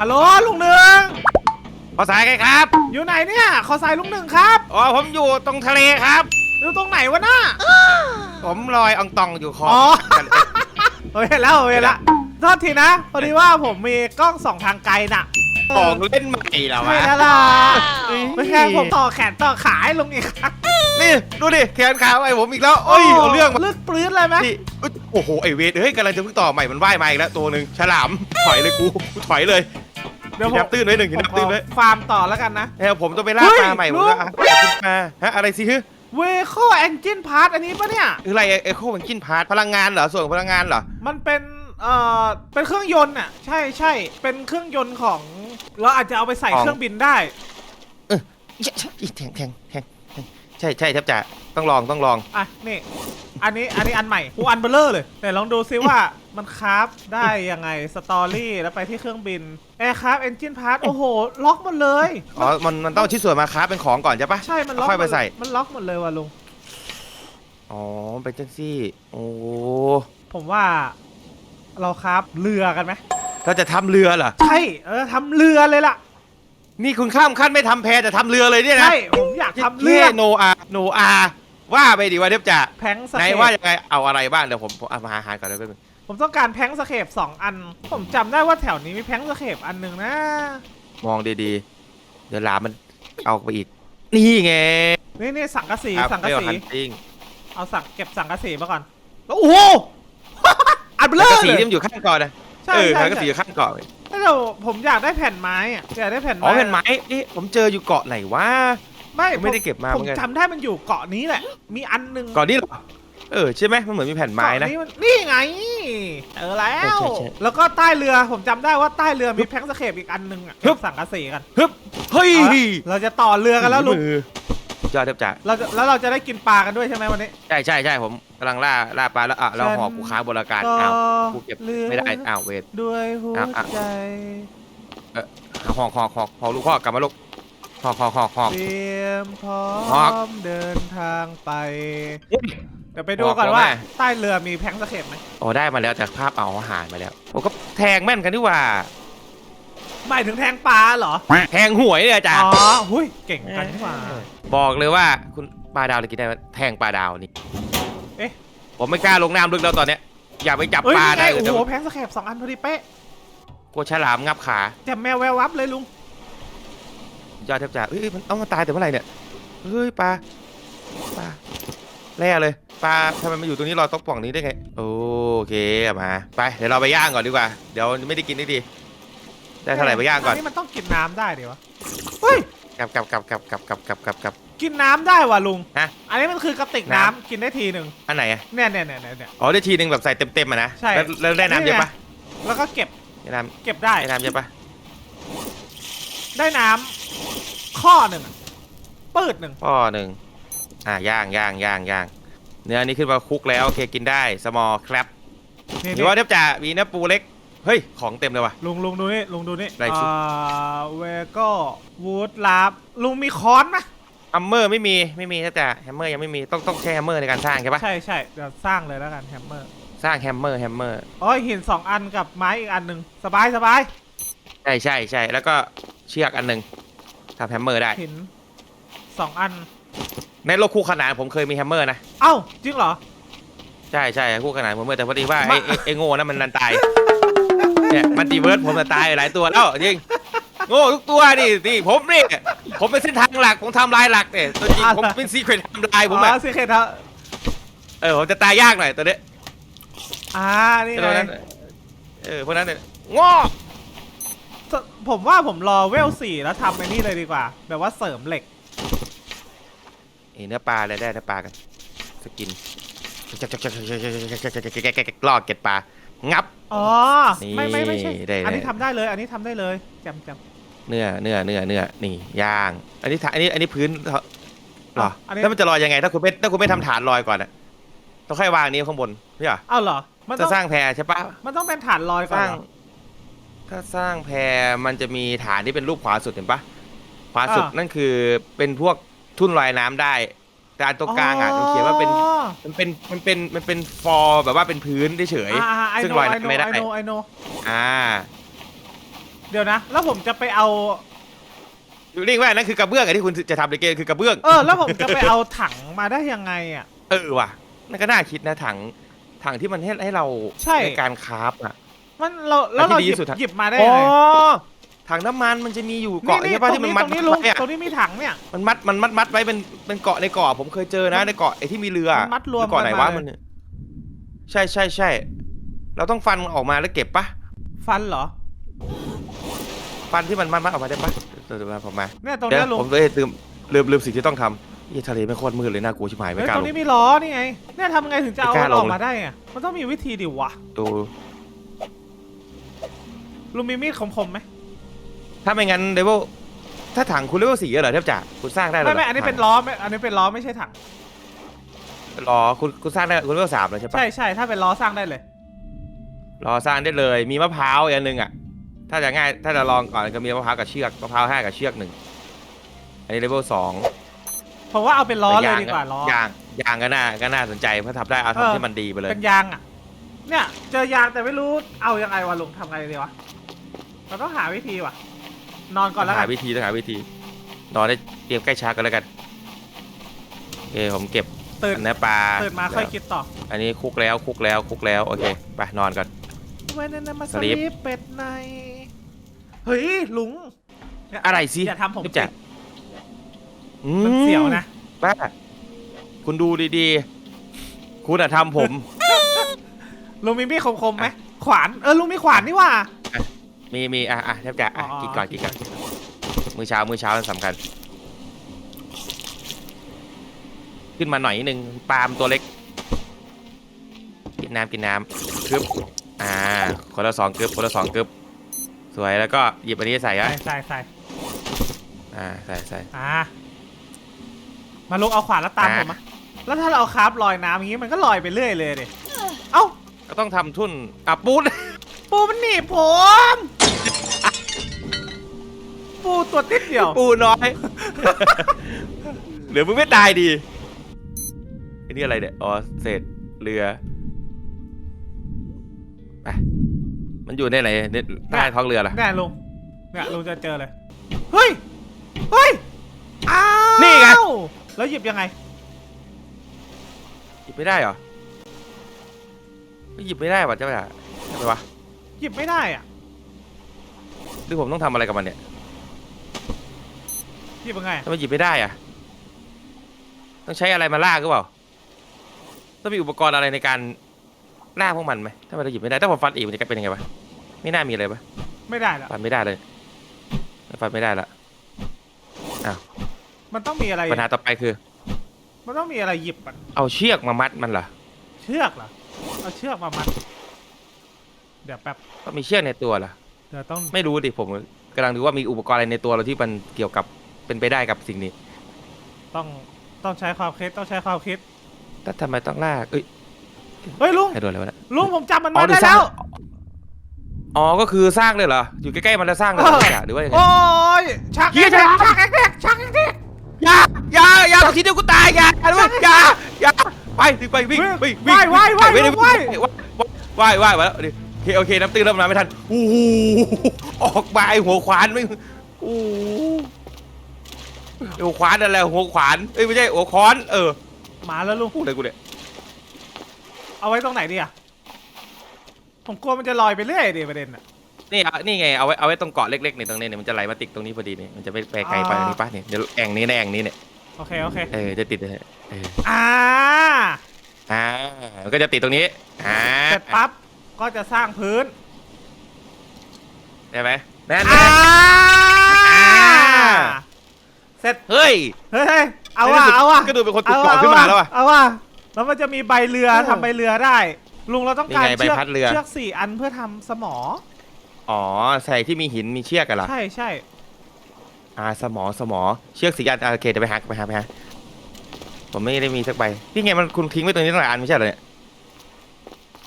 ฮัลโหลลุงหนึ่งขอสายไงครับ อยู่ไหนเนี่ยขอสายลุงหนึ่งครับอ๋อผมอยู่ตรงทะเลครับ อยู่ตรงไหนวะน่าผมลอยอองตองอยู่คออ๋ออเฮ้ยเห็นแล้วเห็นแล้วโทษทีนะพอดีว่าผมมีกล้องส่องทางไกลน่ะของเล่นใหม่เหรอวะใช่แล้วล่ะเฮ้ยไม่ใช่ผมต่อแขนต่อขาให้ลุงอีกครั้งนี่ ดูดิแขนขาไอ้ผมอีกแล้วโอ้ยเอาเรื่องมาลึกปลื้ดเลยไหม นี่อุ๊ยโอ้โห ไอเวทเฮ้ยกำลังจะเพิ่งต่อใหม่มันว่ายมาอีกแล้วตัวหนึ่งฉลาม ถอยเลยกูกูถอยเลย เดี๋ยวผหินมน้ำตื้นไว้หนึ่งหินผมน้ำตื้นไว้ขอฟาร์มต่อแล้วกันนะเฮ้ยผมต้องไปล่าเฮ้ยปลาใหม่หมดลุงแล้วอะขึ้นมาฮะอะไรสิฮึเวโคแอนจินพาร์ตอันนี้ปะเนี่ย คืออะไรเอโคมันกินพาร์ทพลังงานเหรอส่วนของพลังงานเหรอมันเป็นเอ่อเป็นเครื่องยนต์อะใช่ใช่เป็นเครื่องยนต์ของเราอาจจะเอาไปใส่ของเครื่องบินได้ อีแทงแทงแทงแทงใช่ใช่ครับจ่าต้องลองต้องลอง อะนี่ อันนี้อันนี้อันใหม่กูอันเบลเลอร์เลย แต่ลองดูซิว่า มันคราฟได้ยังไงสตอรี่แล้วไปที่เครื่องบินแอร์คราฟเอนจินพาร์ตโอ้โห ล็อกหมดเลย อ๋อ มันมันต้องเอาชิ้นส่วนมาค้าเป็นของก่อนใช่ปะใช่มันล็อกค่อยไปใส่ มันล็อกหมดเลยว่ะลุงอ๋อ เป็นจังซี่ โอ้ ผมว่า เราคราฟเรือกันไหมเราจะทำเรือเหรอ ใช่เออทำเรือเลยล่ะนี่คุณข้ามขั้นไม่ทำแพแต่ทำเรือเลยเนี่ยนะใช่ผมอยากทำเรือโนอาโนอาว่าไปดิว่าเดี๋ยวจะแพงสไหนเคปว่ายังไงเอาอะไรบ้างเดี๋ยวผมผมเอามาหาหาก่อนเลยแป๊บนึง ผมต้องการแพงสเคปสองอัน ผมจำได้ว่าแถวนี้มีแพงสเคปอันหนึ่งนะ มองดีๆ เดี๋ยวหลามมันเอาไปอีก นี่ไงนี่นี่สังกะสีครับสังกะสีเรียว่า hunting เอาสังเก็บสังกะสีมาก่อนแล้วโอ้โห อันเบลสังอกะสีเลยที่มันอยู่ข้างก่อนนะใช่เออใช่สังกะสีอใช่ยู่ข้างก่อนเลยแต่เดี๋ยวผมอยากได้แผ่นไม้อะอยากได้แผ่นอ๋อไม้เป็นไม้นี่ผมเจออยู่เกาะไหนวะ ไม่ไม่ได้เก็บมาผมเหมือนกัน จำได้มันอยู่เกาะนี้แหละ มีอันหนึ่งเกาะนี้เหรอ เออใช่ไหมมันเหมือนมีแผ่นไม้นะ เกานี่ไงเออแล้วใช่ใช่แล้วก็ใต้เรือผมจำได้ว่าใต้เรือมีแพงสเคปอีกอันหนึ่งอะฮึบ สังกะสีกันฮึบเฮ้ยเอาละเราจะต่อเรือกันแล้วลุงมือยอดเทียบจ่าเราจะแล้วเราจะได้กินปลากันด้วยใช่ไหมวันนี้ ใช่ใช่ใช่ผมกำลังล่าล่าปลาแล้วอะเราฉัน หอบกูค้างบนอากาศก็อ้าวกูเก็บเรือไม่ได้อ้าวเวท ด้วยหัวอะอะ ใจหอกหอกหอกหอกลูกพ่อกลับมาลูกหอกหอกหอกหอก เตรียมพร้อฮอก มเดินทางไปอุ๊ยเดี๋ยวไปดูฮอกก่อนแล้วว่าแม่ใต้เรือมีแพงสเคปไหมโอ้ได้มาแล้วแต่ภาพเอาอาหารมาแล้วโอ้ก็แทงแม่นกันดีว่าหมายถึงแทงปลาเหรอ แทงหวยเลยอาจารอ๋ย์อหุยเก่งกันนี่หว่า บอกเลยว่าคุณปลาดาวเลยกินได้ไหมแทงปลาดาวนี่เอ๊ะผมไม่กล้าลงน้ำลึกแล้วตอนเนี้ยอยากไปจับเอ้ยปลานี่ไงได้โอ้แต่โหแพงสเคปสองอันพอดีเป๊ะกลัวฉลามงับขาแต่แมวแวววับเลยลุงยอดเทียบจ่าเอ้ยมันเอามาตายแต่เมื่อไหร่เนี่ยเฮ้ยปลาปลา แร่เลยปลาทำไมมาอยู่ตรงนี้รอต๊อกป่องนี้ได้ไงโอเคมาไปเดี๋ยวเราไปย่างก่อนดีกว่าเดี๋ยวไม่ได้กินได้ดีได้เท่าไหร่ไปย่างก่อนนี่มันต้องกินน้ำได้ดิวะเฮ้ยกลับกลับกลับกลับกลับกลับกลับกลับกลับ กินน้ำได้ว่ะลุงฮะอันนี้มันคือกระติกน้ำน้ำ กินได้ทีหนึ่งอันไหนอะเนี่ยเนี่ยเนี่ยเนี่ย อ๋อได้ทีหนึ่งแบบใส่เต็มๆอะนะใช่ แล้วแล้วได้น้ำเยอะปะแล้วก็เก็บได้น้เก็บได้ำได้น้ำเยอะปะได้น้ำข้อหนึ่งอะปืดหนึ่งพ่อหนึ่ง อ่าย่างย่างย่างย่างเนื้อนี้ขึ้นมาคลุกแล้วโอเคกินได้สมอลครับนี่หรือว่าเทียบจ่ามีเนื้อปูเล็กเฮ้ยของเต็มเลยว่ะ ลุงลุงดูนี่ลุงดูนี่ไรชุดอ่าเวก็วูดลาบลุงมีค้อนไหมฮัมเมอร์ไม่มีไม่มีเทียบจ่าแฮมเมอร์ยังไม่มีต้องต้องใช้แฮมเมอร์ในการสร้างใช่ปะใช่ใช่เดี๋ยวสร้างเลยแล้วกันแฮมเมอร์สร้างแฮมเมอร์แฮมเมอร์อ๋อหินสองอันกับไม้อีกอันหนึ่งสบายสบายใช่ใช่ใช่แล้วก็เชือกอันหนึ่งทำแฮมเมอร์ได้หินสองอัน ในโลกคู่ขนานผมเคยมีแฮมเมอร์นะ เอ้าจริงเหรอ ใช่ใช่คู่ขนานผมเมื่อแต่พอดีว่ามาไอ้ไอ้ไอ้โง่นั่นมันนันตายเนี่ยมันตีเวิร์ดผมจะตายหลายตัวแล้วจริงโง่ทุกตัวนี่นี่ผมนี่ผมเป็นเส้นทางหลักผมทำลายหลักเนี่ยตัวจริงผมเป็นซีเครตทำลายผมอ๋อะอสิเคทครับเออผมจะตายยากหน่อยตัวเนี้ยอ่านี่ตัวไงนั้นเออเพราะนั้นเนี่ยโง่ผมว่าผมรอเวลสี่แล้วทำไอ้นี่เลยดีกว่า แบบว่าเสริมเหล็ก เนื้อปลาอะไรได้เนื้อปลากันสกินลอกเก็ดปลางับ อ๋อ ไม่ไม่ไม่ใช่ ได้ อันนี้ได้ทำได้เลย อันนี้ทำได้เลยจำจำเนื้อเนื้อเนื้อเนื้อนี่ย่าง อันนี้ฐานอันนี้อันนี้พื้นเหรอแล้วมันจะลอยยังไง ถ้าคุณไม่ถ้าคุณไม่ทำฐานลอยก่อนอะต้องค่อยวางนี้ข้างบนพี่เหรอเอ้าเหรอ มันจะสร้างแพรใช่ปะมันต้องเป็นฐานลอยก่อนถ้าสร้างแพรมันจะมีฐานที่เป็นรูปขวาสุดเห็นปะขวาสุดนั่นคือเป็นพวก ทุ่นลอยน้ำได้ แต่อันตรงกลางอะมันเขียนว่าเป็นอ๋อมันเป็นมันเป็นมันเป็นฟอร์แบบว่าเป็นพื้นเฉยอ่าไอซึ่งโนลอยไอน้ำโนไม่ได้ไอโนไอโนๆอ่าเดี๋ยวนะ แล้วผมจะไปเอา เรียกว่านั่นคือกระเบื้องอะที่คุณจะทำในเกมคือกระเบื้อง เออ แล้วผมจะไปเอาถังมาได้ยังไงอะ เออว่ะนั่นก็น่าคิดนะถังถังที่มันให้ให้เราใช่ การคราฟอะ มันเราแล้วเราอันที่หดียิที่บสุดอะ หยิบมาได้อ๋อยังไง ถังน้ำมันมันจะมีอยู่เกาะนี่ใช่ป่ะที่มันมัดตรงนี้ลุงไว้อะตรงนี้มีถังเนี่ย มันมัดมันมัดมัดไว้เป็นเป็นเกาะในเกาะผมเคยเจอนะ ในเกาะไอ้ที่มีเรือมันมัดรวมเกาะไหนกันวะมาเลยมันเนี่ยใช่ใช่ใช่เราต้องฟันออกมาแล้วเก็บปะฟันเหรอ ฟันที่มันมัดมัดออกมาได้ปะเดี๋ยวเดี๋ยวผมมาเนี่ยตรงเดี๋ยเนี้วยลุงผมเลยลืมลืมลืมสิ่งที่ต้องทำยี่ทะเลไม่โคตรมืดเลยน่ากลัวชิบหายไม่เฮ้ยกล้าตรลงง นี้มีล้อนี่ไง เนี่ยทำไงถึงจะเอาไม่กล้ามันออกลงเลยมาได้อะมันต้องมีวิธีดิวะดูลุงมีมีดคมๆไหม ถ้าไม่งั้นเลเวลถ้าถังคุณเลเวลสี่เหรอเทพจ่าคุณสร้างได้เหรอไม่ไม่อันนี้เป็นล้อไม่อันนี้เป็นล้อไม่ใช่ถังรอคุณคุณสร้างได้คุณเลเวลสามเลยใช่ปะใช่ใช่ถ้าเป็นล้อสร้างได้เลยรอสร้างได้เลย มีมะพร้าวอีกอันหนึ่งอะ ถ้าจะง่ายถ้าจะลองก่อนก็มีมะพร้าวกับเชือกมะพร้าวห้ากับเชือกหนึ่งอันนี้เลเวลสองผมว่าเอาเป็นล้อเลยดีกว่าล้อยางยางก็น่าก็น่าสนใจเพราะทำได้เอาเออทำที่มันดีไปเลยเป็นยางอะเนี่ยเจอยางแต่ไม่รู้เอายังไงวะลุงทำไงดีวะเราต้องหาวิธีว่ะ นอนก่อนแล้วกัหานวิธีต้องหาวิธี นอนได้เตรียมใกล้ช้ากันแล้วกันโอเคผมเก็บตื่นอันนี้ปลาตื่นมาค่อยคิดต่ออันนี้คุกแล้วคุกแล้วคุกแล้วโอเคไปนอนก่อน เว้นนั่นมาสสลีลีป ปเป็ดในเฮ้ยลุง อะไรสิอย่าทำผมเทพจ่าติดอืมันเสียวนะป้าคุณดูดีๆ คุณอะทำผม ลุงมีมีดคมๆไหมขวานเออลุงมีขวานนี่หว่า มีมีอะอะแทบจะอะอ๋อกินก่อนกินก่อนมื้อเช้ามื้อเช้าสำคัญ ขึ้นมาหน่อยนิดนึงปลามนตัวเล็ก กินน้ำกินน้ำกึบอ่าคนละสองกึบคนละสองกึบสวยแล้วก็หยิบอันนี้ใส่ใส่ไว้ใส่ใส่อ่าใส่ใส่ อ่ามาลุงเอาขวานแล้วตามอะ ผมมาแล้วถ้าเราเอาคราฟลอยน้ำอย่างงี้มันก็ลอยไปเรื่อยเลยดิเอ้าก็ต้องทำทุ่นอะปูด ปูมันหนีบผม ปูตัวติดเดียวปูน้อย เหลือมึงไม่ตายดีไอ้นี่อะไรเนี่ย อ๋อ เศษเรือไปมันอยู่ในไหนในใต้ท้องเรือล่ะเนี่ยลุงเนี่ยลุงจะเจอเลย เฮ้ย เฮ้ย อ้าวนี่ไง แล้วหยิบยังไง หยิบไม่ได้เหรอไม่หยิบไม่ได้วะเจ้าจ่าทำไมวะ หยิบไม่ได้อะหรือผมต้องทำอะไรกับมันเนี่ยหยิบยังไงทำไมหยิบไม่ได้อะต้องใช้อะไรมาลากหรือเปล่าต้องมีอุปกรณ์อะไรในการลากพวกมันไหมถ้ามันจะหยิบไม่ได้ถ้าผมฟันอีกมันจะเป็นยังไงวะไม่น่ามีเลยปะไม่ได้แล้วฟันไม่ได้เลยฟันไม่ได้ละมันต้องมีอะไรปัญหาต่อไปคือ มันต้องมีอะไรหยิบอะเอาเชือกมามัดมันเหรอเชือกเหรอเอาเชือกมามัด เดี๋ยวแป๊บต้องมีเชือกในตัวเหรอเดี๋ยวต้องไม่รู้ดิผมกำลังดูว่ามีอุปกรณ์อะไรในตัวเราที่มันเกี่ยวกับเป็นไปได้กับสิ่งนี้ต้องต้องใช้ความคิดต้องใช้ความคิดแต่ทำไมต้องลากเอ้ยเฮ้ยลุงใครโดนอะไรวะเนะลุงผมจับมันอ๋อมาเดี๋ได้ยวสร้างแล้วอ๋อก็คือสร้างเลยเหรออยู่ใกล้ๆมันแล้วสร้างเลยเหรอเออจ่าหรือว่ายังไง โอ้ยชักเหี้เด็ยกชักชักเด็กชักเด็กอย่าอย่าอย่าทีเดียวกูตายอย่าอย่าด้วยอย่าอย่าไปถึงไปวิ่งวิ่งวิ่งว่ายว่ายวิ่งว่ายวิ่งว่ายว่ายว่ายว่ายมาแล้วดิโอเคโอเคน้ำตื้นเริ่มมาไม่ทันโอ้โหออกมาไอหัวขวานไม่โอ้โหหัวขวานนั่นแหละหัวขวานเอ้ยไม่ใช่หัวค้อน เออมาแล้วลุงพูดอะไรกูเนี่ยเอาไว้ตรงไหนดีอะผมกลัวมันจะลอยไปเรื่อยดิประเด็นอะนี่เอานี่ไงเอาไว้เอาไว้ตรงเกาะเล็กๆนี่ตรงนี้เนี่ยมันจะไหลมาติดตรงนี้พอดีนี่มันจะไม่ไปไกลไปอ่าอันนี้ปะเนี่ยเดี๋ยวแอ่งนี้นะแอ่งนี้เนี่ยโอเคโอเคเออจะติดเลยเอออ่าอ่ามันก็จะติดตรงนี้อ่าเสร็จปั๊บ ก็จะสร้างพื้นได้ไหมนั่นอ่าอ่าเสร็จเฮ้ยเฮ้ยเฮ้ยเอาว่ะเอาว่ะก็ดูเป็นคนติดเกาะขึ้นมาแล้วอะเอาว่ะแล้วมันจะมีใบเรือเออทำใบเรือได้ ลุงเราต้องการนี่ไงใบเชือกพัดเรือเชือกสี่อันเพื่อทำสมอ อ๋อใส่ที่มีหินมีเชือกกันเหรอใช่ใช่อ่าสมอสมอเชือกสีอันอ่าโอเคเดี๋ยวไปหาไปหาไปหาผมไม่ได้มีสักใบนี่ไงมันคุณทิ้งไว้ตรงนี้ตั้งหลายอันไม่ใช่เหรอเนี่ย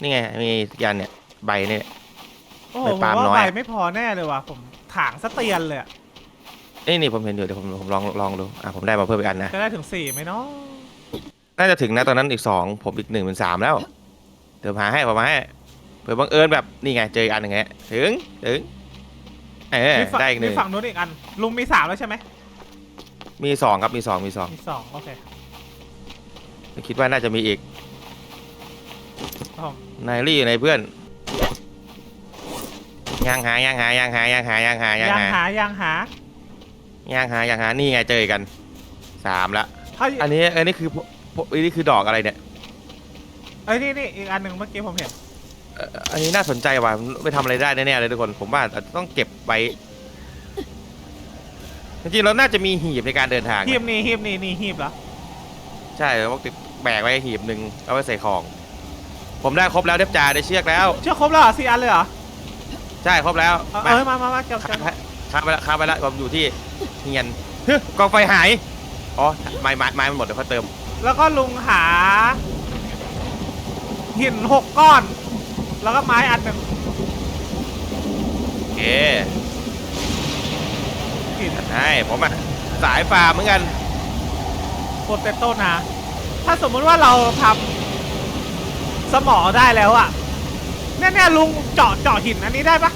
นี่ไงมียันเนี่ยใบเนี่ย โอ้โหใบผมปาล์มว่าน้อย ใบไม่พอแน่เลยว่ะผมถางสะเตียนเลยอะนี่นี่ผมเห็นอยู่เดี๋ยวผมผมลองลองดูอ่าผมได้มาเพิ่มอีกอันนะจะได้ถึงสี่ไหมเนาะน่าจะถึงนะตอนนั้นอีกสองผมอีกหนึ่งเป็นสามแล้วเดี๋ยวหาให้ผมมาให้เผื่อบังเอิญแบบนี่ไงเจออีกอันหนึ่งไงถึงถึงเออมีฝั่งได้อีกหนึ่มีงฝั่งนู้นอีกอัน ลุงมีสามแล้วใช่ไหมมีสองครับมีสองมีสองมีสองโอเค คิดว่าน่าจะมีอีก ครับผมนายรี่อยู่ในเพื่อนยังหายังหายังหายังหายังหายังยังหาหายังหายังหายังหานี่ไงเจอกันสามละถ้าอันนี้อันนี้คือพวพวอันนี้คือดอกอะไรเนี่ยเอ้ยนี่นี่อีกอันหนึ่งเมื่อกี้ผมเห็น เอ่ออันนี้น่าสนใจว่ะไปทำอะไรได้แน่ๆเลยทุกคน ผมว่าอาจจะต้องเก็บไว้จริงๆเราน่าจะมีหีบในการเดินทางหีบนะนี่หีบนี่นี่หีบเหรอ ใช่แล้วติดแบกไว้หีบหนึ่งเอาไว้ใส่ของ ผมได้ครบแล้วเด็บจ่าได้เชือกแล้ว เชื่อครบแล้วเหรอสี่อันเลยเหรอใช่ครบแล้วเอามาเอ้ยมามามาเก็บข้าเก็บมข้ามไปละข้ามไปละผมอยู่ที่เงียนฮึกองไฟหายอ๋อไม้ไม้ไม้มันหมดเดี๋ยวเขาเติมแล้วก็ลุงหา หินหกก้อน แล้วก็ไม้อันหนึ่งโอเคหินใช่ผมอะสายฟ้าเหมือนกัน โปเตโต้นะ ถ้าสมมุติว่าเราทำ สมอได้แล้วอะเนี่ยเนี่ยลุงเจาะเจาะหินอันนี้ได้ปะ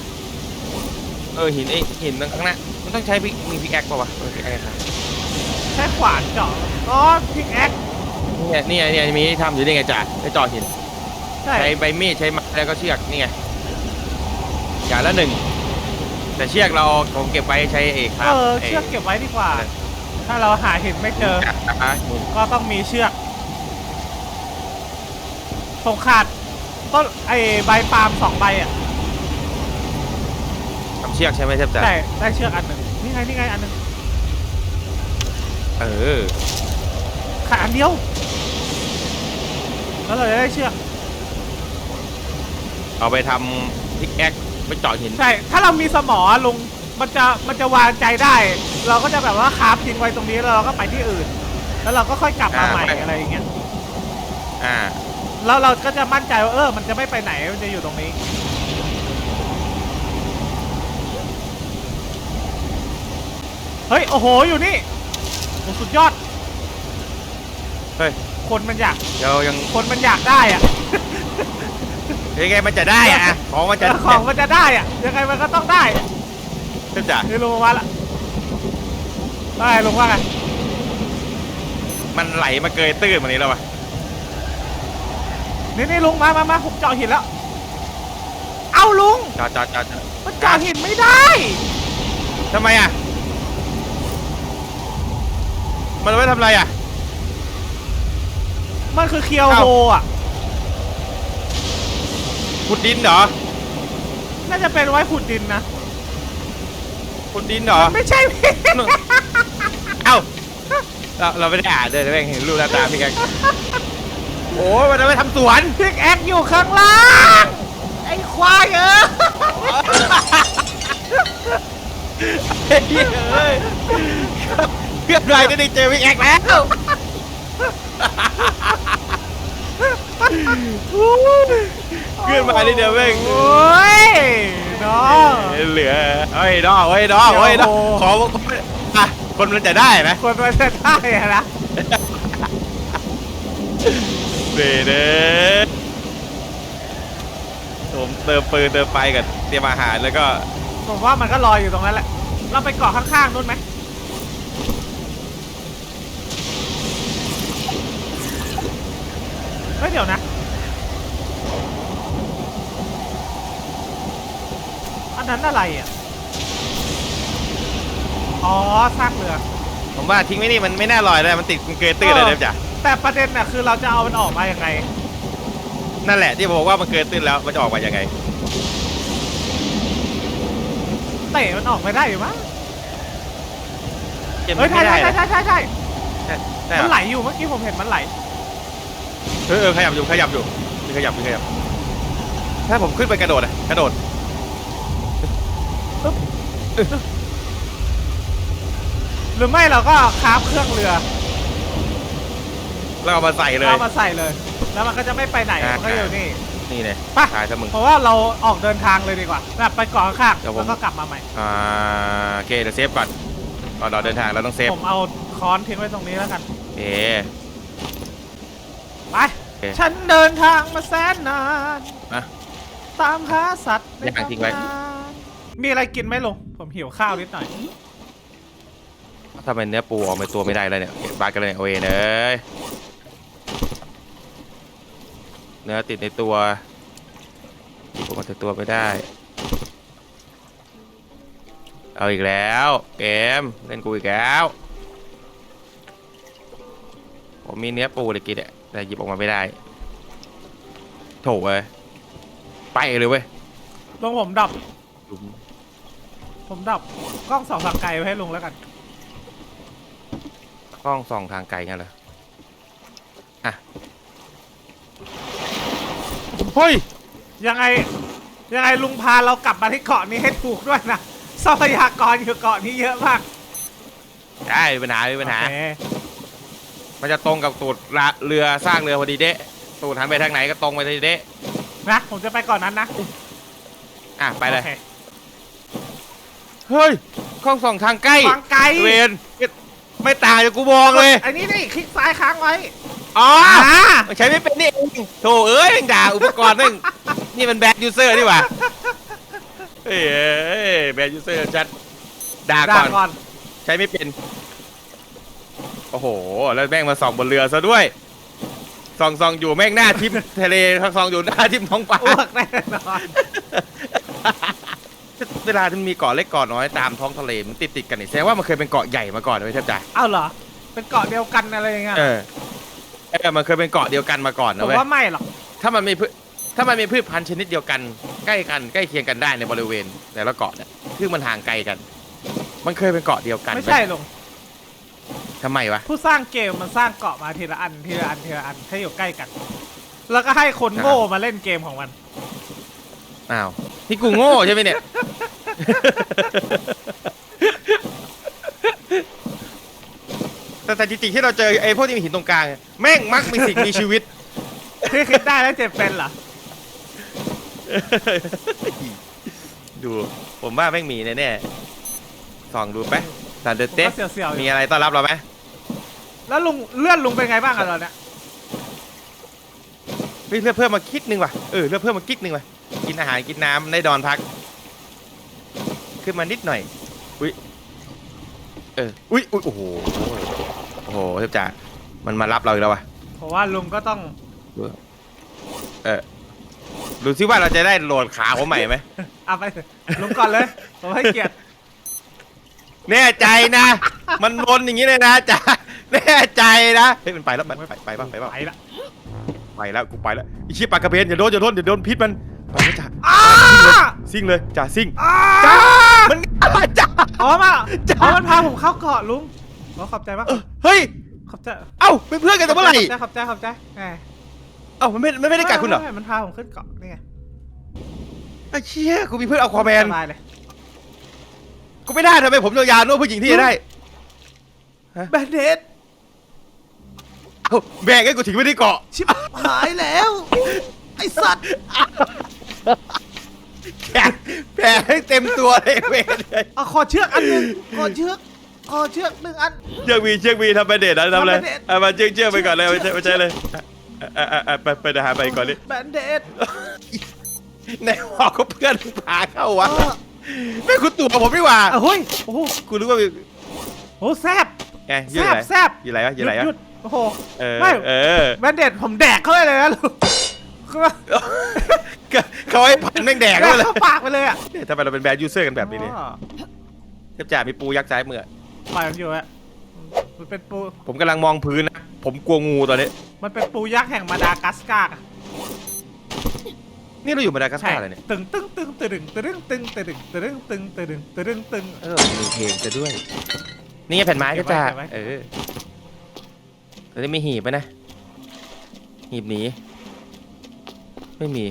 เออหินไอ้หินตรงข้างหน้ามันต้องใช้พิกมีพิกแอคป่าวะเออพิกแอคครับใช้ขวานเจาะอ๋อพิกแอคเนี่ยนี่ไงเนี่ยมีที่ทำอยู่นี่ไงจ่าได้จอหินใช่ใช้ใบมีดใช้ไม้แล้วก็เชือกนี่ไงอย่างละหนึ่งแต่เชือกเราผมเก็บไว้ใช้เอกคเอรับอเชือกเก็บไว้ดีกว่า ถ้าเราหาหินไม่เจออะก็ต้องมีเชือก ผมขาดต้นไอใบปาล์มสองใบอะทำเชือกใช่ไหมเทพจ่าได้ได้เชือกอันหนึ่งนี่ไงนี่ไงอันหนึ่งเออ ขาดอันเดียว แล้วเราจะได้เชือก เอาไปทำพิกแอคไปเจาะหิน ใช่ ถ้าเรามีสมอลุงมันจะ มันจะวางใจได้ เราก็จะแบบว่าคราฟทิ้งไว้ตรงนี้แล้วเราก็ไปที่อื่น แล้วเราก็ค่อยกลับมาใหม่อะไรอย่างเงี้ย อ่า แล้วเราก็จะมั่นใจว่าเออ มันจะไม่ไปไหน มันจะอยู่ตรงนี้ เฮ้ย โอ้โห อยู่นี่โอ้สุดยอด เฮ้ยคนมันอยาก เดี๋ยวยังคนมันอยากได้อะยังไงมันจะได้อะของมันจะของมันจะได้อะยังไงมันก็ต้องได้เทพจ่านี่ลุงมาละได้ลุงว่าไงมันไหลมาเกยตื้นมานี้แล้ววะ นี่นี่ลุงมามามาผมเจาะหินแล้ว เอาลุงจอดจอดจอดจอดมันเจาะหินไม่ได้ ทำไมอะ มันเอาไว้ทำอะไรอะ มันคือเคียวเอ้าโฮอะ ขุดดินเหรอ น่าจะเป็นไว้ขุดดินนะ ขุดดินเหรอ ไม่ใช่พี่เอ้า เราเราไม่ได้อ่านเลยแม่งเห็นรูปหน้าตาพี่แก โอ้ยมันเอาไว้ทำสวนพิกแอคอยู่ข้างล่าง ไอ้ควายเออเฮ้ยเอ้ยเพื่อนไรก็ได้เจอพี่แอกแล้วเพื่อนมาดิเดียวแม่ง โอ้ยน้องเหลือเฮ้ยน้องเฮ้ยน้องเฮ้ยน้องโอ้โหขออะคนมันจะได้นะคนมันจะได้อะนะ เบเด้ผมเติมปืนเติมไฟกับเตรียมอาหารแล้วก็ผมว่ามันก็ลอยอยู่ตรงนั้นแหละ เราไปเกาะข้างๆนู่นไหมเฮ้ยเดี๋ยวนะ อันนั้นอะไรอะ อ๋อซากเรือ ผมว่าทิ้งไว้นี่มันไม่น่าลอยเลยมันติดมันเกยตื้นเลยนะจ๊ะ แต่ประเด็นน่ะคือเราจะเอามันออกมายังไง นั่นแหละที่ผมบอกว่ามันเกยตื้นแล้วมันจะออกมายังไง เตะมันออกไม่ได้อยู่มั้งเก็บเฮ้ยไม่ใช่ได้ใช่ใช่ใช่ใช่ใช่มันไหลอยู่เมื่อกี้ผมเห็นมันไหลเออเออขยับอยู่ขยับอยู่มีขยับมีขยับ ถ้าผมขึ้นไปกระโดดอะกระโดดหรือไม่เราก็คราฟเครื่องเรือ แล้วเอามาใส่เลย เอามาใส่เลย แล้วมันก็จะไม่ไปไหนอ่ามันก็อยู่นี่ นี่เลยไป ถ่ายซะมึง เพราะว่าเราออกเดินทางเลยดีกว่าแบบไปเกาะข้างเดี๋ยวๆผม แล้วก็กลับมาใหม่ อ่าโอเคเดี๋ยวเซฟก่อนก่อนเราเดินทางเราต้องเซฟผมเอาค้อนทิ้งไว้ตรงนี้แล้วกัน เอ๊ะ ไป โอเคฉันเดินทางมาแสนนานมาตามหาสัตว์ในอยากทิ้งไว้ ตำนานมีอะไรกินไหมลุง ผมหิวข้าวนิดหน่อย ทำไมเนื้อปูออกมาตัวไม่ได้เลยเนี่ยบาดกันเลยโอ้ยเนย เนื้อติดในตัวหยิบออกมาจากตัวไม่ได้ เอาอีกแล้ว เกมเล่นกูอีกแล้วผมมีเนื้อปูเลยกินเนี่ยแต่หยิบออกมาไม่ได้ โถเว้ยไปเลยเว้ยลุงผมดับ ลุมผมดับกล้องสองทางไกลไว้ให้ลุงแล้วกัน กล้องส่องทางไกลงั้นเหรออะ เฮ้ย ยังไง ยังไงลุงพาเรากลับมาที่เกาะนี้ให้ถูกด้วยนะทรัพยากรอยู่เกาะนี้เยอะมากได้มีปัญหามีปัญหา โอเคมันจะตรงกับตูดละเรือสร้างเรือพอดีเดะตูดหันไปทางไหนก็ตรงไปพอดีเดะนะผมจะไปก่อนนั้นนะอะไปเลย โอคเฮ้ยกล้องส่องทางใกล้วางไกลเวนไม่ต่างจากกูมองเลย ไอ้นี่นี่คลิกซ้ายค้างไว้ อ๋ออ่ามันใช้ไม่เป็นนี่เองโถเอ้ยแม่งด่าอุปกรณ์แม่งนี่มันแบดยูเซอร์นี่หว่าเฮ้ยแบดยูเซอร์ชัดด่าด่าก่อน ก่อน ใช้ไม่เป็น โอ้โห แล้วแม่งมาส่องบนเรือซะด้วย ส่องส่องอยู่แม่งหน้าทิม ทะเลส่องอยู่หน้าทิมท้องฟ้า อ้วกแน่นอน เวลาที่มันมีเกาะเล็กเกาะน้อยตามท้องทะเลมันติดติดๆกันนี่แสดงว่ามันเคยเป็นเกาะใหญ่มาก่อนเลยแทบจะ เอ้าเหรอ เป็นเกาะเดียวกันอะไรอย่างเงี้ย เออ เออมันเคยเป็นเกาะเดียวกันมาก่อนผนะมเว้ยว่าไม่หรอกถ้ามันมีพืชถ้ามันมีพืชพันธุ์ชนิดเดียวกัน ใกล้กันใกล้เคียงกันได้ในบริเวณแต่ละเกาะเนี่ยซึ่งมันห่างไกลกัน มันเคยเป็นเกาะเดียวกันไม่ใช่ลุงทำไมวะ ผู้สร้างเกมมันสร้างเกาะมาทีละอันทีละอันทีละอันให้อยู่ใกล้กัน แล้วก็ให้คนโง่มาเล่นเกมของมัน อ้าวที่กูโง่ใช่ไหมเนี่ย แต่แต่จริงๆที่เราเจอไอ้พวกที่มีหินตรงกลางอะแม่งมักมีสิ่งมีชีวิต ที่คิดได้แล้วเจ็บเป็นเหรอดูผมว่าแม่งมีแน่ๆส่องดูไปสันเดอผมร์เต้ก็เสียวๆอมียู่อะไรต้อนรับเราไหมแล้วลุงเลื่อนลุงเป็นไงบ้างอะตอนเนี้ยเฮ้ยเลือกเพิ่มมาคิดนึงว่ะเออเลือกเพิ่มมากิ๊กนึงว่ะกินอาหารกินน้ำได้ดอนพัก ขึ้นมานิดหน่อยอุ้ยเอออุ้ยอุ้ยโอ้โห โอ้โหเทพจ่ามันมารับเราอีกแล้วว่ะผมว่าลุงก็ต้องเออดูซิว่าเราจะได้โหลดขาผมใหม่ไหมเอาไปเถอะลุงก่อนเลยผมให้เกียรติแน่ใจนะ มันวนอย่างนี้เลยนะจ่าแน่ใจนะเฮ้ยมันไปแล้วมันไปไปบ้างไปบ้างไปละไปแล้วกูไปแล้วไอีชิปปากกระเบนอย่าโดนอย่าโดนอย่าโดนพิษมันไปแล้วจ่าอ้าซิ่งเลยจ่าซิ่งอ้าจ่ามันอะไรจ่าอ๋อมาจ้าอ๋อมันพาผมเข้าเกาะลุง ขอขอบใจมากเออเฮ้ย ขอบใจเอ้าเป็นเพื่อนกันแต่เมื่อไหร่ ขอบใจขอบใจขอบใจแหมเอ้ามันไม่มันไม่ได้กัดคุณเหรอไม่ไม่มันพาผมขึ้นเกาะนี่ไงไอ้เชี่ยกูมีเพื่อนเอาความแมนสบายเลยกูไม่ได้ทำไมผมยาวๆนู้นผู้หญิงที่จะได้แบนเดดเอ้าแบกให้กูถึงไม่ได้เกาะ ชิบหายแล้ว ไอสัตว์แบกแบกให้เต็มตัวเลยเวยเลยเอาขอเชือกอันหนึงขอเชือก ขอเชือกหนึ่งอัน เชือกวีเชือกวีทำไปเด็ดนะทำเลยทำไปเด็ดเอามาเชือกเชือกไปก่อนเลยไม่เชืใช่อกไม่ใช่เลยอะอะอะไปไปเดี๋ยวหาไปก่อนนี่แบนเดด ในหอก็เพื่อนพาเข้าวะเออ ไม่คุณตู่กับผมไม่หว่าอะเฮ้ยโอ้โหกูรู้ว่ามีโอ้แซบ ไงอแซยู่ไหบนแซบอยู่ไหนวะอยู่ไหนหยุวะดโอ้โหเออไม่เออแบนเดดผมแดกเข้าไปเลยนะลุงคือว่าเขาให้พันแม่งแดกแดด้วกยเลยเข้าปากไปเลยอะเนี่ยทำไมเราเป็นแบรนด์ยูเซอร์กันแบบนี้เนี่ยอ๋อเทพจ่ามีปูยักษ์ซ้ายมือ ปล่อยมันอยู่อะมันเป็นปู ผมกำลังมองพื้นนะ ผมกลัวงูตอนนี้ มันเป็นปูยักษ์แห่งมาดากัสการ์อะนี่เราอยู่มาดากัสใช่การ์เลยเนี่ย ตึงตึงตึงตึงตึงตึงตึงตึงตึงตึงตึงตึงตึงตึงเออมีเพลงจะด้วย นี่ไงแผ่นไม้เก็ก็บไว้จ่าเก็บไว้เออแล้วนี่มีหีบไหมนะ หีบหนี ไม่มี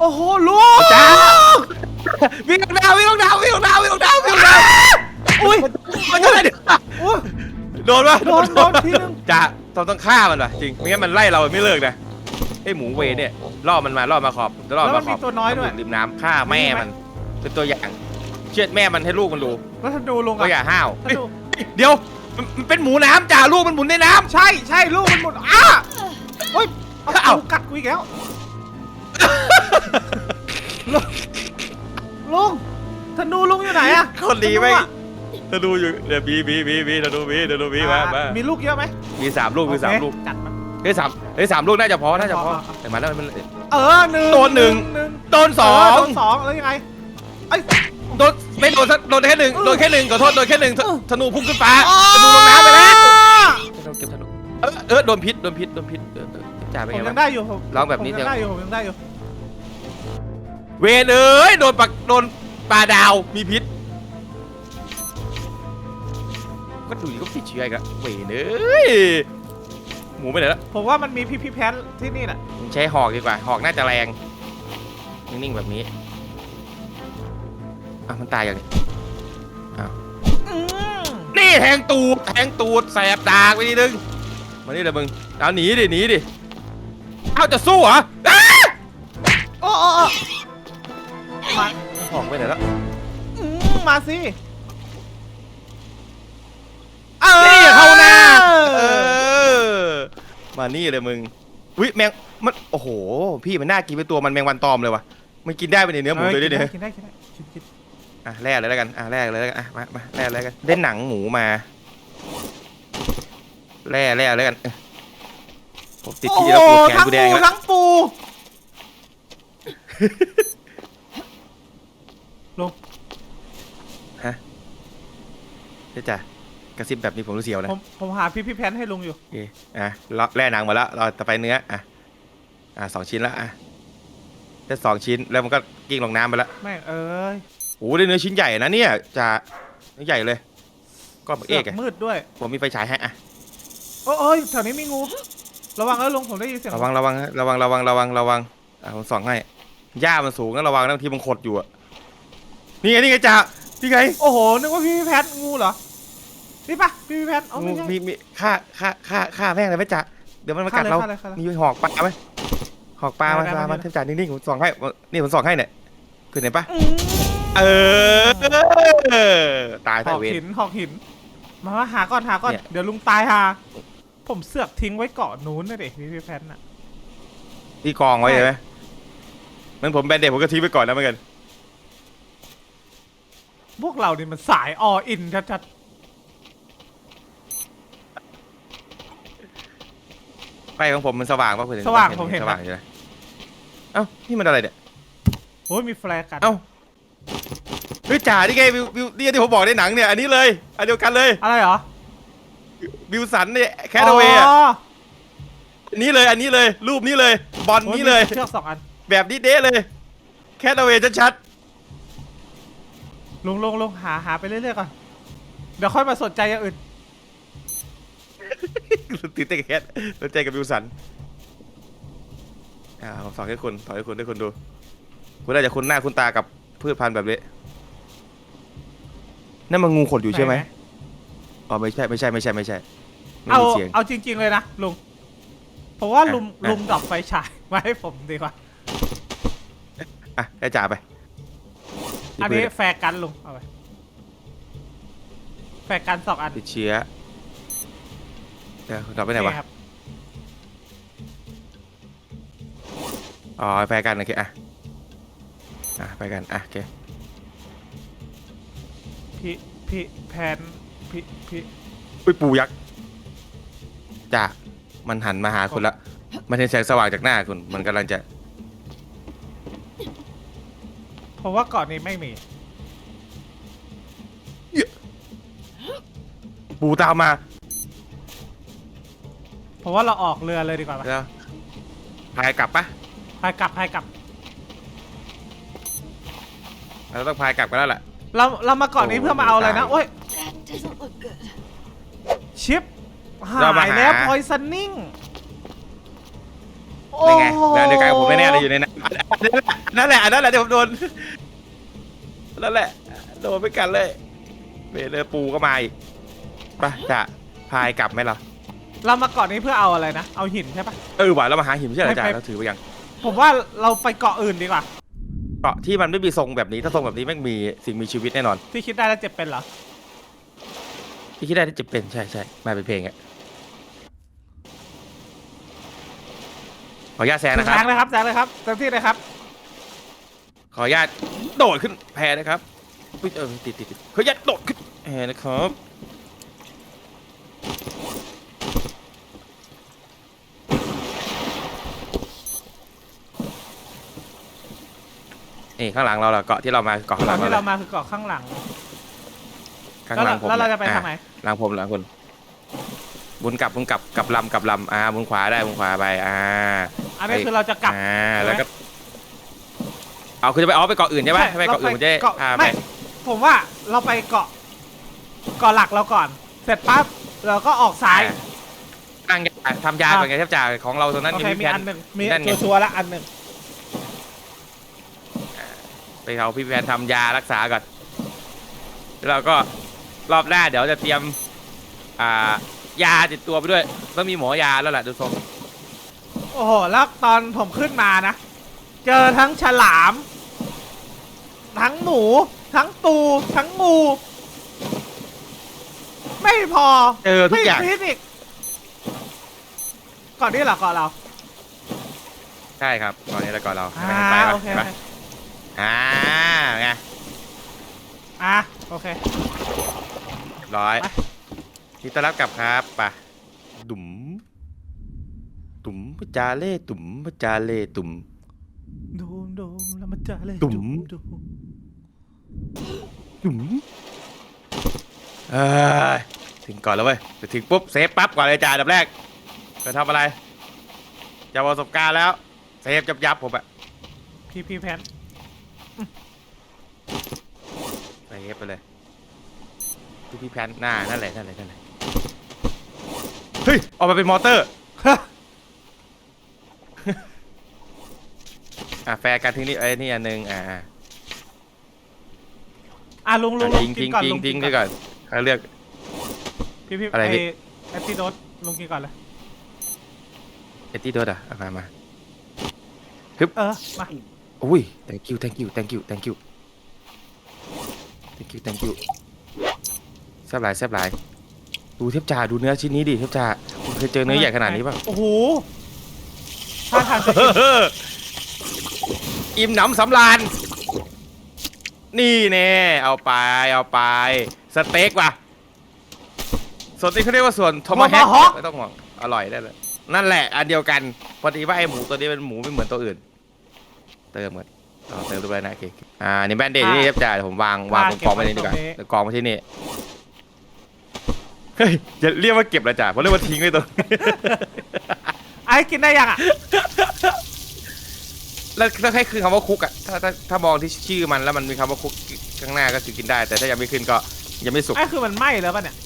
โอ้โหลุงจ้าวิ่งลงดาววิ่งลงดาววิ่งลงดาววิ่งลงดาววิ่งลงดาวอุ้ยมันอะไรเนี่ยโอ้ยโดนปะโดนโดนทีนึงจ่าต้องต้องฆ่ามันปะจริงไม่งั้นมันไล่เราไม่เลิกนะไอ้หมูเวเนี่ยล่อมันมาล่อมาขอบล่อแล้วมามันขมีอบตัวน้อยด้วยริมน้ำฆ่าแม่มันเป็นตัวอย่างเชือดแม่มันให้ลูกมันดูแล้วถ้าดูลุงก็อย่าอะห้าวถ้าดูเฮ้ยเดี๋ยวมันมันเป็นหมูน้ำจ่าลูกมันหมุนในน้ำใช่ใช่ลูกมันหมดอ้าโอ้ยเอาเอ้าปูกัดกูอีกแล้ว ลุงธนูลุงอยู่ไหนอะคนดีไหมธนูอะเราดูอยู่เดี๋ยวบีบีบีบีเราดูบีเราดูบีมามามีลูกเยอะไหมมีสามลูกมีสามโอเคลูกจัดมันเฮ้ยสามเฮ้ยสามลูกน่าจะพอน่าจะพอพอพอ แต่มาแล้วมัน เออหนึ่งโดนหนึ่งหนึ่งโดนสอเโดงนสองแล้วยังไงไอ้ยโดนไม่โดนสักโดนแค่หนึ่งเออโดนแค่หนึ่งขอโทษโดนแค่หนึ่งธเออธนูพุ่งขึ้นฟ้าธนูลงน้ำไปแล้วเราเก็บธนูเออเออโดนพิษโดนพิษโดนพิษเออเออจ่าเป็นผมไงยับ้างงได้อยู่ผมร้องแบบนี้ผมเดี๋ยัยวงได้อยู่ผมยังได้อยู่ เวนเอ้ยโดนปักโดนปลาดาวมีพิษ ก็ดูดิก็ติดเชื้ออีกันเวนเอ้ยหมูไปไหนแล้วผมว่ามันมีพี่พี่แพนที่นี่แหละใช้หอกดีกว่า หอกน่าจะแรง นิ่งๆแบบนี้อะมันตายอย่างนี้อืมนี่แทงตูดแทงตูดแสบดากไปทีนึงมานี่เลยมึงเอาหนีดิหนีดิเอาจะสู้เหรออ้าโอ้โอ้โอ้มา หอกไปไหนแล้วอืมมาสิเออนี่เข้าหน้าเออ มานี่เลยมึงวิแมงมันโอ้โห พี่มันน่ากินเป็นตัวมันแมงวันตอมเลยวะมันกินได้ไปในเนื้อหมูตัวนี้เนี่ยกินได้กินได้กินกินอะแร่เลยแล้วกันอะแร่เลยแล้วกันอะมามาแร่เลยแล้วกันได้หนังหมูมาแร่แร่เลยกันเออผมติดที่แล้วโอ้ปวดโหแขนทั้งกูแดปูงแล้วทั้งปูลง เจ๊จ๋ากระซิบแบบนี้ผมรู้เสียวนะผมผมหาพี่พี่แพนให้ลุงอยู่ โอเคอะเลาะแร่หนังมาแล้วเราต่อไปเนื้ออะอะสองชิ้นแล้วอะได้สองชิ้นแล้วมันก็กิ้งลงน้ำไปแล้วแม่งเอ้ยโอ้โหได้เนื้อชิ้นใหญ่นะเนี่ยจ่าเนื้อใหญ่เลยก็เหมือนเสืเออกอะมืดด้วยผมมีไฟฉายให้อะโอ้โอ้ยแถวนี้มีงู ระวังแล้วลุงผมได้ยินเสียงระวังระวังระวังระวังระวังระวังอะผมส่องให้หญ้ามันสูงนะระวังนะบางทีมันขดอยู่อะนี่ไงนี่ไงจ่านี่ไง โอ้โหนึกว่าพี่พี่แพทงูเหรอ นี่ปะพี่พี่แพทเอางูไม่ใช่ มีมีฆ่าฆ่าฆ่าฆ่าแม่งเลยไหมจ่าเดี๋ยวมันมากัดเราฆ่าเลยฆ่าเลยฆ่าเลยมีหอกปลาไหมหอกปลามาได้ปได้ลามาได้ เทพจ่านิ่งๆผมส่องให้นี่ผมส่องให้เนี่ยคือไหนปะอืมเออตายหตาอยกเวร หินหอกหิน มามาหาก่อนหาก่อน เนี่ย เดี๋ยวลุงตายหา ผมเสือกทิ้งไว้เกาะนู้นนะเด็กพี่พี่แพทน่ะ ที่กองไว้ใช่ไหมมันผมแบนเด็กผมก็ทิ้งไปก่อนแล้วเหมือนกัน พวกเรานี่มันสายออินชัด ไฟของผมมันสว่างป่ะเพื่อนๆสว่างผมเห็นสนะว่างอยู่นะเอ้านี่มันอะไรเนี่ยโอ้ยมีแฟลร์กันเอ้าเฮ้ยจ่านี่ไงวิววิวนี่ที่ผมบอกในหนังเนี่ยอันนี้เลยอันเดียวกันเลยอะไรเหรอวิวสันเนี่ยแคทเวย์อ๋ออันนี้เลยอันนี้เลยรูปนี้เลย บอลโอ้ยนี้เลย มีเชือกสองอันแบบนี้เด้เลย แคทเวย์ชัดลุงลุงลุงหาหาไปเรื่อยๆก่อนเดี๋ยวค่อยมาสนใจอย่างอื่นๆ ตื่นเต้นกับแคทสนใจกับวิวสันอ่าผมสอนให้คุณสอนให้คุณให้คุณดู คุณน่าจะคุ้นหน้าคุ้นตากับพืชพันธุ์แบบนี้นั่นมันงูขดอยู่ใช่ไหมอ๋อไม่ใช่ไม่ใช่ไม่ใช่ไม่ใช่ไม่เอามีเสียง เอาจริง ๆเลยนะลุงผมว่าอะลุงอะ ลุงดรอปไฟฉายมาให้ผมดีกว่า อะได้จ่าไปอันนี้แฟร์กันลุงเอาไปแฟร์กันสองอันติดเชื้อ เดี๋ยวเราไปไหนวะโอเคครับอ๋อไปกันโอเคอะอะไปกันอะโอเคพี่พี่แพนพี่พี่อุ้ยปูยักษ์จ่ามันหันมาหาคุณละมันเห็นแสงสว่างจากหน้าคุณมันกำลังจะผมว่าเก่อนนี้ไม่มี ปูตามมา ผมว่าเราออกเรือเลยดีกว่าปะแล้วพายกลับปะพายกลับพายกลับ เราต้องพายกลับกันแล้วแหละ เราเรามาเก่อนนี้โอ้เพื่อมาเอาอะไรนะ ตายโอ้ย That doesn't look good. ชิปหเรามาายหาแล้วพอยซันนิ่งนี่ไงแล้วเดียวกันกับผมแน่ๆเลยอยู่ในนั้นนั่นแหละนั่นแหละที่ผมโดนนั่นแหละโดนไปกันเลยเบลเลอร์ปูก็มาอีกไปจะพายกลับไหมล่ะ เรามาเก่อนนี้เพื่อเอาอะไรนะ เอาหินใช่ปะ เออว่ะเรามาหาหินไม่ใช่เหรอไปจ่าไปเราถือไปยังผมว่าเราไปเกาะอื่นดีกว่า เกาะที่มันไม่มีทรงแบบนี้ถ้าทรงแบบนี้แม่งมีสิ่งมีชีวิตแน่นอนที่คิดได้แล้วเจ็บเป็นเหรอ ที่คิดได้ที่จะเป็นใช่ใช่มาเป็นเพลงอะขออนุญาตแซงแซนะครับงเลยครับแซงเลยครับเต็มที่เลยครับขออนุญาตโดดขึ้นแพนะครับอุ๊ยเออติดติดติดขออนุญาตโดดขึ้นแพนะครับ นี่ข้างหลังเราเหรอเกาะที่เรามาเกาะข้างหตลัอนงเราที่เหรเราอมาคือเกาะข้างหลัง ข้างแล้วหลัเรางผมแล้วเราจะไปอ่ทางไหนหลังผมหลังคุณบุญกลับบุญกลับกลับลำกลับลำอ่าบุญขวาได้บุญขวาไปอ่าอันนี้ไปคือเราจะกลับ อ่าแล้วก็เอาคือจะไปอ๋อไปเกาะอื่นใช่ไหมไปเกาะอื่นผมจะได้เกาะพาไป ไม่ ผมว่าเราไปเกาะเกาะหลักเราก่อน เสร็จปั๊บเราก็ออกซ้ายตั้งยาทำยาก่อนไงแทบจ่าของเราตรงนั้นโอมีเคพี่มีแพนอันหนึ่งมีนั่นไงชัวร์ๆละอันหนึ่ง ไปเอาพี่แพนทำยารักษาก่อนแล้วเราก็รอบหน้าเดี๋ยวจะเตรียม อ่า ยาติดตัวไปด้วย ต้องมีหมอยาแล้วล่ะดูทรงโอ้โห แล้วตอนผมขึ้นมานะ เจอทั้งฉลาม ทั้งหมูทั้งปูทั้งงู ไม่พอเจอทุกอย่าง ไม่ฟิสิกก่อนนี้เหรอก่อนเรา ใช่ครับตอนนี้แล้วก่อนเราอ่าไปปะโอเคไปโอปะเค อ่าไงอะโอเคร้อยไป ที่ต้อนรับกลับครับไปะดุ๋มตุ๋มพจาเล่ตุ๋มพจาเล่ตุ๋ม ดูมดูมแล้วมันจะเลย ตุ๋มดูมจุ๋มเอ้ยถึงก่อนแล้วเว้ยไปถึงปุ๊บเซฟปั๊บก่อนเลยจ่าอันดับแรกจะทำอะไร จะประสบการณ์แล้วเซฟจับยับผมอะพี่พี่แพน เซฟไปเลยพี่พี่แพนหน้านั่นแหละนั่นแหละนั่นแหละเฮ้ยออกมาเป็นมอเตอร์อะแฟร์กันทิ้งนี่เอ้ยนี่อันหนึงอ่าอะลุงลุงลุทิ้งงกินทิ้งก่อนทิ้ลุงงทิ้งกินด้วยก่อนก่อนเขาเลือก พี่พี่อะไรไอพี่ แอปติโดสลุงกินก่อนเลย เอ็ดดี้โดดอะเอามามา เออ มา อุ้ย thank you thank you thank you thank you thank you thank you แซ่บหลายแซ่บหลาย ดูเทพจ่าดูเนื้อชิ้นนี้ดิเทพจ่าคุณเคยเจอเนื้อใหญ่ขนาดนี้ป่ะโอ้โหถ้าทางจะกินอิ่มหนำสำราญนี่แน่เอาไปเอาไป สเต็กว่ะ ส่วนนี้เขาเรียกว่าส่วนทอม Tomahawk แฮกไม่ต้องห่วงอร่อยได้เลย นั่นแหละ อันเดียวกัน พอดีว่าไอหมูตัวนี้เป็นหมูไม่เหมือนตัวอื่น เติมกัน เอาเติมด้วยนะโอเคอ่านี่แบนเดดนี่เทพจ่าเดี๋ยวผมวางวางตรงกองไว้ในนี้ดีกว่าเดี๋ยวกองไว้ที่นี่เฮ้ยอย่าเรียกว่าเก็บละจ่าเพราะเรียกว่าทิ้งไว้ตรงไอ้กินได้ยังอะ แล้วถ้าให้คือคำว่าคุกอะถ้าถ้าถ้ามองที่ชื่อมันแล้วมันมีคำว่าคุกข้างหน้าก็คือกินได้ แต่ถ้ายังไม่ขึ้นก็ยังไม่สุกไอ้คือมันไหม้แล้วป่ะเนี่ย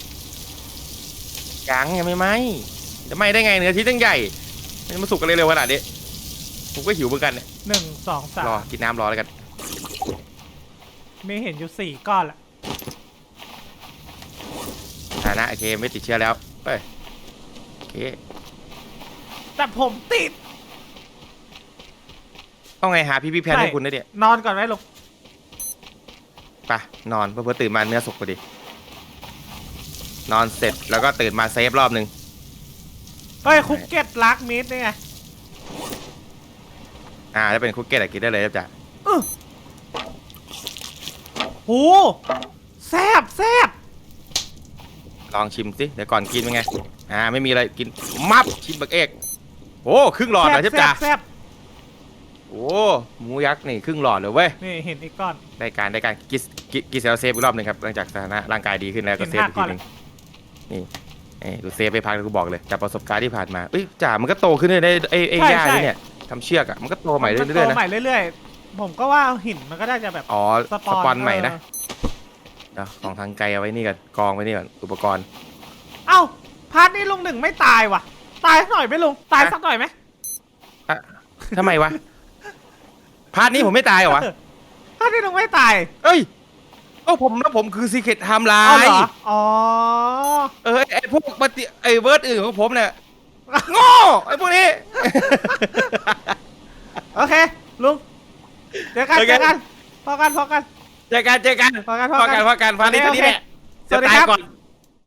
ยังยังไม่ไหมจะไหมได้ไงเนื้อที่ตั้งใหญ่มันมาสุกกันเร็วๆขนาดนี้ ผมก็หิวเหมือนกันเนี่ยหนึ่งสองสามรอกินน้ำรอแล้วกัน มีเห็นอยู่สี่ก้อนละฐานะโอเคไม่ติดเชื้อแล้วเอ้ยโอเคแต่ผมติด ต้องไงหาพี่พี่แพนใช่ให้คุณได้เนี่ยนอนก่อนไหมลุงไปนอนเพื่อตื่นมาเนื้อสุกพอดี นอนเสร็จแล้วก็ตื่นมาเซฟรอบหนึ่งเฮ้ยคุกเก็ตลักมิดนี่ไง อ่าถ้าเป็นคุกเก็ตอะกินได้เลยครับจ้ะอื้อหูแซบแซบลองชิมสิเดี๋ยวก่อนกินเป็นไง อ่า ไม่มีอะไรกินมับชิมบักเอกโอ้ครึ่งหลอดเลยแซเทพจ่าบแซบโอ้หมูยักษ์นี่ครึ่งหลอดเลยเว้ยนี่เห็นอีกก้อน ได้การได้การกิสกิกิเซลเซฟอีกรอบหนึ่งครับหลังจากสถานะร่างกายดีขึ้นแล้วก็กินเซฟห้าอีกทีหนึงนี่เอ้ยดูเซฟไปพักแล้วกูบอกเลยจากประสบการณ์ที่ผ่านมาเอ้ยจ่ามันก็โตขึ้นเรื่อยๆได้ไอ้ไอ้ใช่หญ้าใช่ นี่เนี่ย ทำเชือกอะมันก็โตใหม่เรื่นอยๆโตนะ ใหม่เรื่อยๆ ผมก็ว่าหินมันก็ได้จะแบบอ๋อสสปอนปอนใหม่นะเออเดี๋ยวของทางไกลเอาไว้นี่ก่อนกองไว้นี่ก่อนอุปกรณ์ เอ้าพาร์ทนี้ลุงหนึ่งไม่ตายว่ะ ตายสักหน่อยไหมลุงตายสักหน่อยไหมอะทำไมวะ พาร์ทนี้ผมไม่ตายเหรอวะ พาร์ทนี้ลุงไม่ตายเอ้ยก็ผมแล้วผมคือซีเค t ไทม์ไลเอาเหรน์ออ๋อ เออไอพวกปฏิไอเวิร์ดอื่นของผมเนี่ย โง่ไอพวกนี้ โอเค ลุงเจอกันโอเค เจอกันพอกันพอกัน เจอกันเจอกันพอกันพอกันพอกันพาร์ทนี้โอเท่าเคนี้แหละสวัจะสดีตายครับก่อน